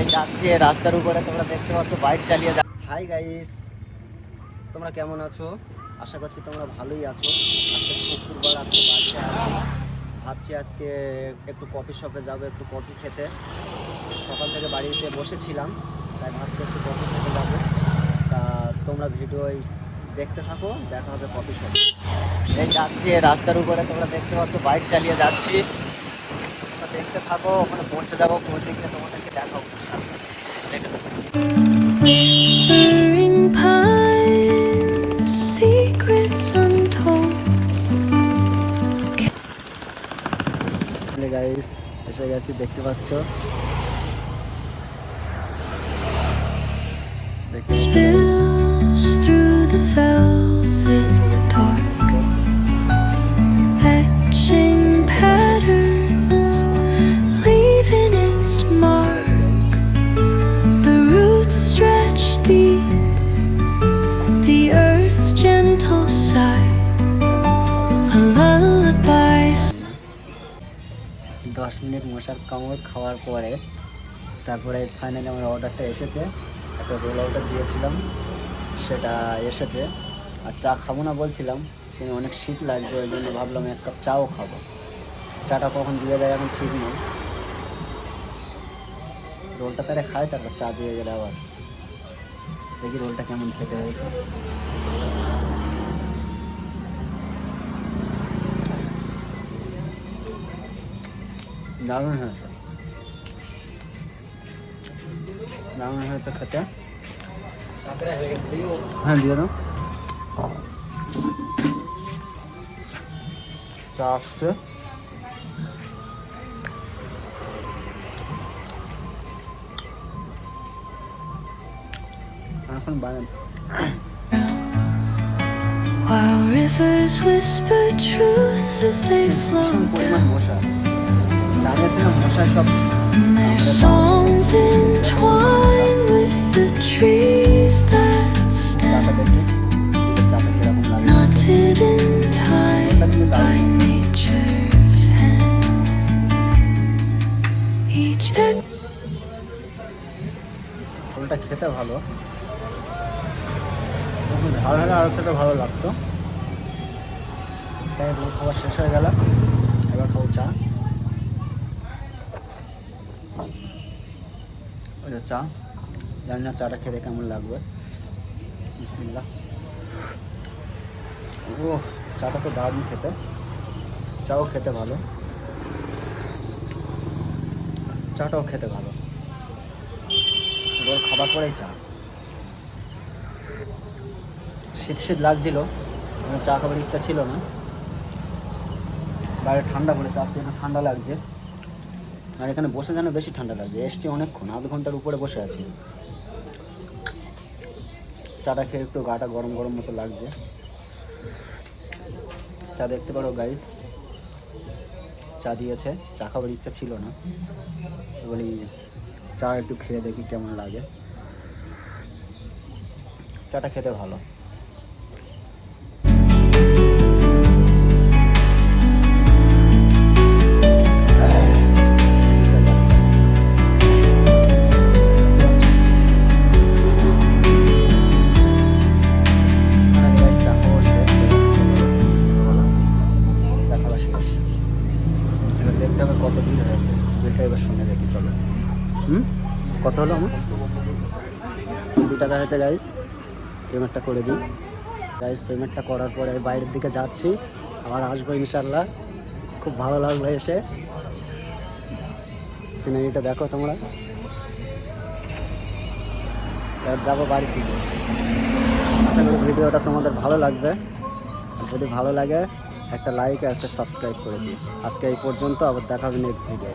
এই যাচ্ছি রাস্তার উপরে তোমরা দেখতে পাচ্ছ, বাইক চালিয়ে যা হাই গাইস তোমরা কেমন আছো? আশা করছি তোমরা ভালোই আছো। আজকে শুক্রবার, আজকে ভাবছি আজকে একটু কফি শপে যাব, একটু কফি খেতে। সকাল থেকে বাড়িতে বসেছিলাম, তাই ভাবছি একটু কফি খেতে যাব। তা তোমরা ভিডিও দেখতে থাকো, দেখা হবে কফি শপে এই যাচ্ছি রাস্তার উপরে তোমরা দেখতে পাচ্ছ, বাইক চালিয়ে যাচ্ছি। তোমরা দেখতে থাকো ওখানে পৌঁছে যাব পৌঁছে গিয়ে তোমাদেরকে দেখাবো। দেখে untold. গাইস এসে গেছি দেখতে পাচ্ছ? দেখতে দশ মিনিট মশার কামড় খাওয়ার পরে তারপরে ফাইনালি আমার অর্ডারটা এসেছে। একটা রোল অর্ডার দিয়েছিলাম, সেটা এসেছে। আর চা খাব না বলছিলাম, কিন্তু অনেক শীত লাগছে, ওই জন্য ভাবলাম এক কাপ চাও খাব। চাটা কখন দিয়ে দেয় এখন ঠিক নেই। রোলটা তারা খায়, তারপর চা দিয়ে গেলে আবার। দেখি রোলটা কেমন খেতে হয়েছে। দারুণ হয়েছে দারুণ হয়েছে খেতে হ্যাঁ দিয়ে দাও চা আসছে এখন বানান While rivers whisper truth as they flow ভীষণ পরিমাণ down, মশা দাঁড়িয়েছিলাম মশায় সব রোলটা খেতে ভালো ঝাল হলে আরও খেতে ভালো লাগতো তাই খাবার শেষ হয়ে গেল এবার খাব চা যে চা। জানি না চাটা খেতে কেমন লাগবে। ও চাটা তো দারুণ খেতে। চাও খেতে ভালো। চাটাও খেতে ভালো। রোল খাবার পরেই চা। শীত শীত লাগছিল আমার চা খাবার ইচ্ছা ছিল না। বাইরে ঠান্ডা পড়েছে এখানে ঠান্ডা লাগছে। আর এখানে বসে যেন বেশি ঠান্ডা লাগছে এসছি অনেকক্ষণ, আধ ঘণ্টার উপরে বসে আছি। চাটা খেয়ে একটু গাটা গরম গরম মতো লাগছে। চা দেখতে পারো গাইস চা দিয়েছে, চা খাবার ইচ্ছা ছিল না। বলি, চা একটু খেয়ে দেখি কেমন লাগে। চাটা খেতে ভালো। কত হলো আমার? দু টাকা হয়েছে গাইস পেমেন্টটা করে দিই। গাইস পেমেন্টটা করার পরে বাইরের দিকে যাচ্ছি। আবার আসব ইনশাল্লাহ খুব ভালো লাগল এসে। সিনারিটা দেখো তোমরা। এবার যাব বাড়ি থেকে আশা করি ভিডিওটা তোমাদের ভালো লাগবে। যদি ভালো লাগে, একটা লাইক আর একটা সাবস্ক্রাইব করে দিই আজকে এই পর্যন্ত, আবার দেখা হবে নেক্সট ভিডিও